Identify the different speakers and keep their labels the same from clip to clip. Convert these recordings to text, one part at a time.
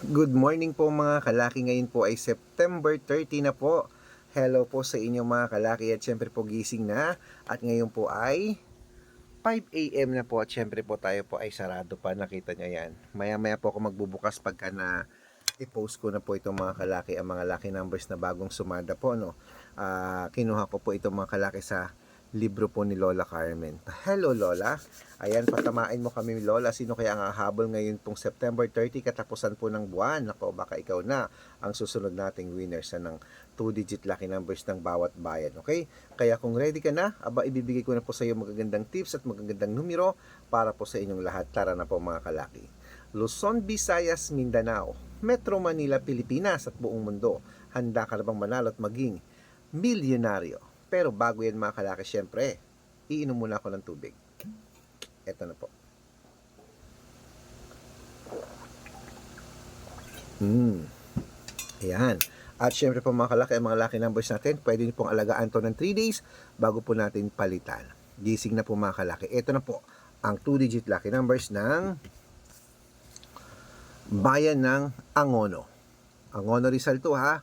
Speaker 1: Good morning po mga kalaki. Ngayon po ay September 30 na po. Hello po sa inyong mga kalaki at syempre po gising na. At ngayon po ay 5 a.m. na po at syempre po tayo po ay sarado pa. Nakita nyo yan. Maya maya po ako magbubukas pagka na i-post ko na po itong mga kalaki ang mga lucky numbers na bagong sumada po no. Ah, kinuha ko po itong mga kalaki sa libro po ni Lola Carmen. Hello Lola. Ayan, patamain mo kami Lola. Sino kaya ang hahabol ngayon pong September 30 katapusan po ng buwan? Nako, baka ikaw na ang susunod nating winner sa ng 2-digit lucky numbers ng bawat bayan. Okay? Kaya kung ready ka na, aba ibibigay ko na po sa iyo magagandang tips at magagandang numero para po sa inyong lahat. Tara na po mga kalaki. Luzon, Visayas, Mindanao, Metro Manila, Pilipinas at buong mundo. Handa ka na bang manalo at maging milyonaryo? Pero bago yan mga kalaki, syempre, iinom muna ako ng tubig. Eto na po. Hmm. Ayan. At syempre po mga kalaki, ang mga lucky numbers natin, pwede niyo pong alagaan to ng 3 days bago po natin palitan. Gising na po mga kalaki. Ito na po ang 2-digit lucky numbers ng bayan ng Angono. Angono Rizal to ha.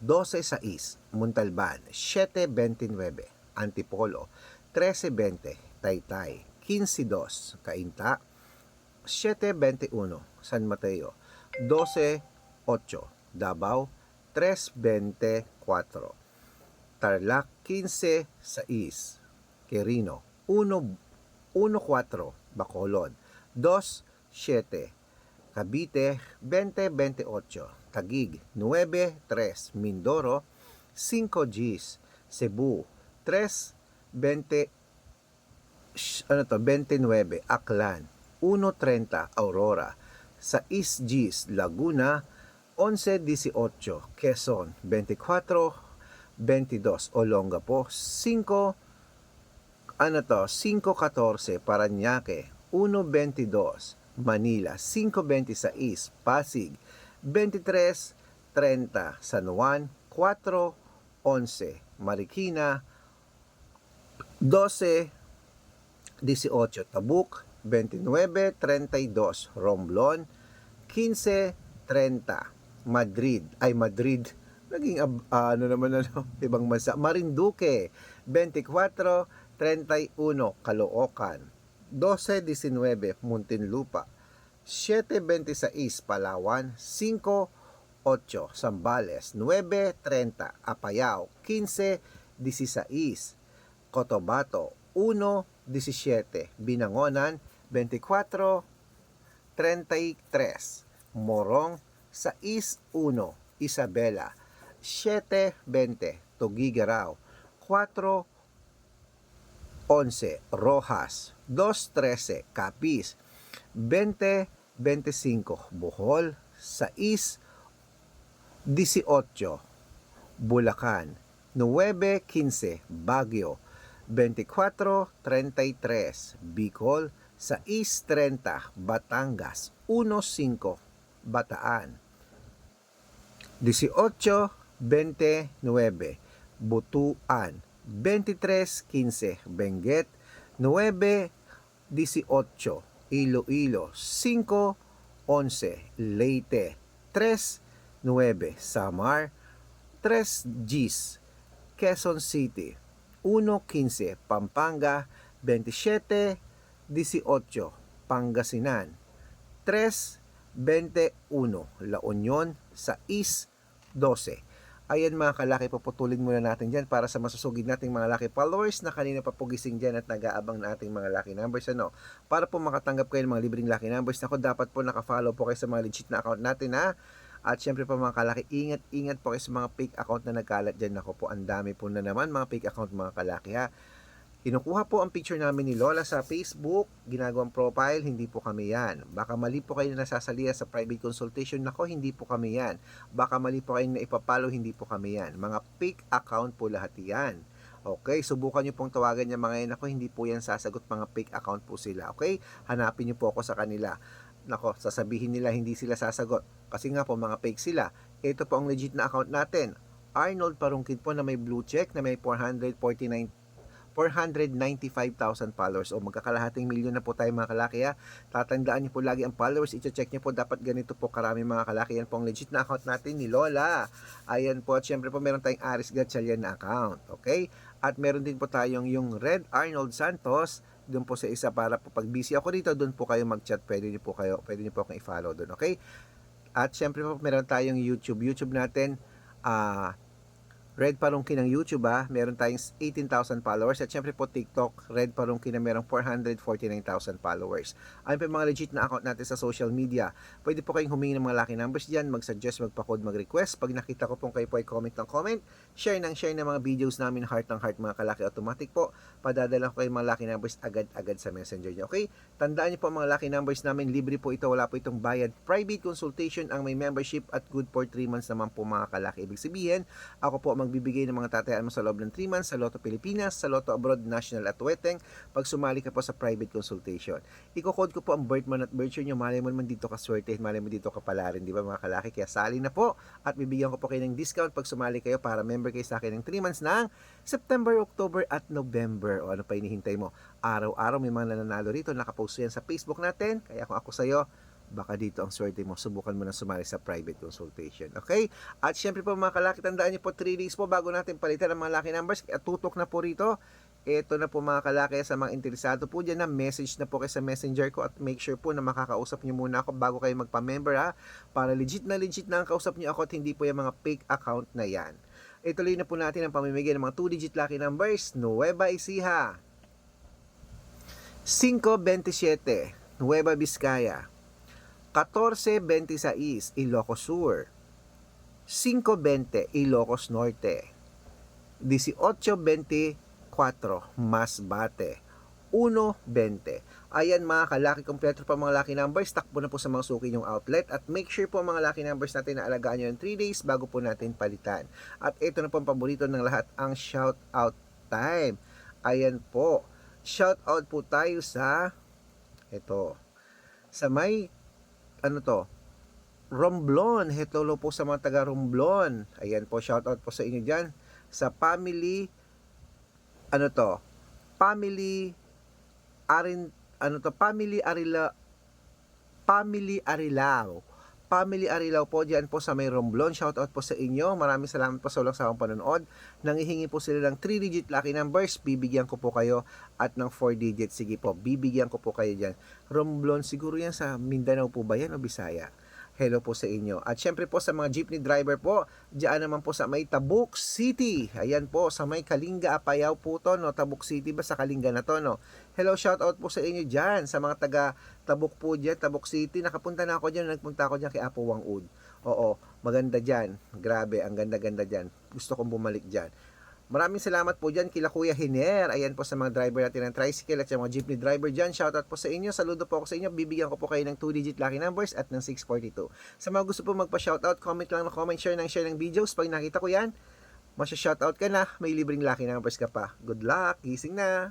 Speaker 1: 12-6, Montalban, 7-29, Antipolo, 13-20, Taytay, 15-2, Cainta, 7-21, San Mateo, 12-8, Davao, 3-24, Tarlac, 15-6, Quirino, 1-4, Bacolod, 2-7, Cavite 2028, Tagig 93, Mindoro 5 Gs, Cebu 3 20 sh- ano to 29, Aklan 1.30, Aurora sa East Gs, Laguna 11.18, Quezon 24 22, Olongapo 5 ano to 5.14, Paranaque 1.22, Manila 5.26, Pasig 23.30, San Juan 4.11, Marikina 12.18, Tabuk 29.32, Romblon 15.30, Madrid. Ay Madrid. Naging ah, ano naman ano ibang bansa. Marinduque 24.31, Caloocan 12.19 Muntinlupa. 7.26 Palawan. 5.8 Sambales 9.30 Apayao. 15.16 Cotabato 1.17 Binangonan. 24.33 Morong 6.1 Isabela. 7.20 Tugigaraw 4 11 Rojas. 2.13 Capiz. 20.25 Bohol. 6 18 Bulacan. 9.15 Baguio. 24.33 Bicol. 6.30 Batangas. 1.5 Bataan. 18.29 Butuan 23.15 Benguet. 9.18 Iloilo. 5.11 Leyte. 3.9 Samar. 3 Gs Quezon City. 1.15 Pampanga. 27.18 Pangasinan. 3.21 La Union sa East 12 Ayan mga kalaki, puputulin muna natin dyan para sa masusugid nating mga laki followers na kanina pa po gising dyan at nag-aabang na ating mga lucky numbers. Ano? Para po makatanggap kayo ng mga libreng lucky numbers, nako dapat po nakafollow po kayo sa mga legit na account natin ha. At syempre po mga kalaki, ingat-ingat po kayo sa mga fake account na nagkalat dyan. Nako po, ang dami po na naman mga fake account mga kalaki ha. Kinukuha po ang picture namin ni Lola sa Facebook, ginagawang profile, hindi po kami yan. Baka mali po kayo na nasasaliya sa private consultation, nako hindi po kami yan. Baka mali po kayo na ipapalo, hindi po kami yan. Mga fake account po lahat yan. Okay, subukan nyo pong tawagan niya mga yan. Ako, hindi po yan sasagot mga fake account po sila. Okay, hanapin nyo po ako sa kanila. Nako, sasabihin nila hindi sila sasagot. Kasi nga po mga fake sila. Ito po ang legit na account natin. Arnold Parungkit po na may blue check na may 449 495,000 followers. O magkakalahating milyon na po tayo mga kalaki ha. Tatandaan niyo po lagi ang followers. I-check niyo po dapat ganito po karami mga kalaki. Yan po ang legit na account natin ni Lola. Ayan po. At syempre po meron tayong Aris Gatchalian na account. Okay? At meron din po tayong yung Red Arnold Santos doon po sa isa para po pag busy ako dito, doon po kayo mag-chat. Pwede niyo po kayo, pwede niyo po akong i-follow doon, okay? At syempre po meron tayong YouTube. YouTube natin ah Red Parungki ng YouTube ah, meron tayong 18,000 followers at syempre po TikTok, Red Parungki na merong 449,000 followers. Ayun yung mga legit na account natin sa social media. Pwede po kayong humingi ng mga lucky numbers dyan, mag-suggest, magpa-code, mag-request. Pag nakita ko pong kayo po ay comment ng comment, share ng share ng mga videos namin, heart ng heart mga kalaki automatic po. Padadala ko kayo mga lucky numbers agad-agad sa messenger nyo. Okay? Tandaan niyo po mga lucky numbers namin, libre po ito, wala po itong bayad. Private consultation ang may membership at good for 3 months naman po mga kalaki. Ibig sabihin, ako po magbibigay ng mga tatayaan mo sa loob ng 3 months sa Lotto Pilipinas, sa Lotto Abroad National at Weteng pag sumali ka po sa private consultation. Iko-code ko po ang birth month at birth year nyo. Malay mo naman dito ka swerte, malay mo dito ka pala rin, di ba mga kalaki? Kaya sali na po at bibigyan ko po kayo ng discount pag sumali kayo para member kayo sa akin ng 3 months ng September, October at November. O ano pa hinihintay mo? Araw-araw may mga nananalo rito. Nakapost yan sa Facebook natin. Kaya kung ako sa'yo, baka dito ang swerte mo, subukan mo na sumali sa private consultation. Okay? At syempre po mga kalaki, tandaan niyo po 3 days po bago natin palitan ang mga lucky numbers. At tutok na po rito. Ito na po mga kalaki sa mga interesado po dyan na message na po kayo sa messenger ko at make sure po na makakausap niyo muna ako bago kayo magpa-member ha. Para legit na legit na ang kausap niyo ako at hindi po yung mga fake account na yan. Ituloy na po natin ang pamimigay ng mga 2-digit lucky numbers. Nueva Ecija. 527, Nueva Vizcaya. 1426, Ilocos Sur. 520, Ilocos Norte. 1824, Masbate. 120. Ayan mga kalaki kompleto pa mga lucky numbers. Takbo na po sa mga suki yung outlet. At make sure po mga lucky numbers natin na alagaan nyo ng 3 days bago po natin palitan. At ito na po ang paborito ng lahat, ang shout out time. Ayan po. Shout out po tayo sa ito. Sa may ano to? Romblon. Hello po sa mga taga Romblon. Ayan po, shout out po sa inyo diyan. Sa family ano to? Family Arin ano to? Family Arila Family Arilao. Family Arilao po diyan po sa may Romblon. Shout out po sa inyo. Maraming salamat po sa walang sawang panonood. Nangihingi po sila ng 3 digit lucky numbers. Bibigyan ko po kayo at ng 4 digits. Sige po, bibigyan ko po kayo diyan. Romblon siguro yan sa Mindanao po ba yan o Bisaya? Hello po sa inyo. At syempre po sa mga jeepney driver po, diyan naman po sa may Tabuk City. Ayan po, sa may Kalinga, Apayao po to, no? Tabuk City ba sa Kalinga na to, no? Hello, shout out po sa inyo diyan sa mga taga Tabuk po diyan, Tabuk City. Nakapunta na ako diyan, nagpunta ako diyan kay Apo Wangud. Oo, maganda diyan. Grabe, ang ganda-ganda diyan. Gusto kong bumalik diyan. Maraming salamat po dyan kila Kuya Hiner. Ayan po sa mga driver natin ng tricycle at sa mga jeepney driver dyan. Shoutout po sa inyo. Saludo po ako sa inyo. Bibigyan ko po kayo ng 2-digit lucky numbers at ng 642. Sa mga gusto po magpa-shoutout, comment lang na comment, share ng share ng videos. Pag nakita ko yan, masya-shoutout ka na, may libreng lucky numbers ka pa. Good luck, gising na!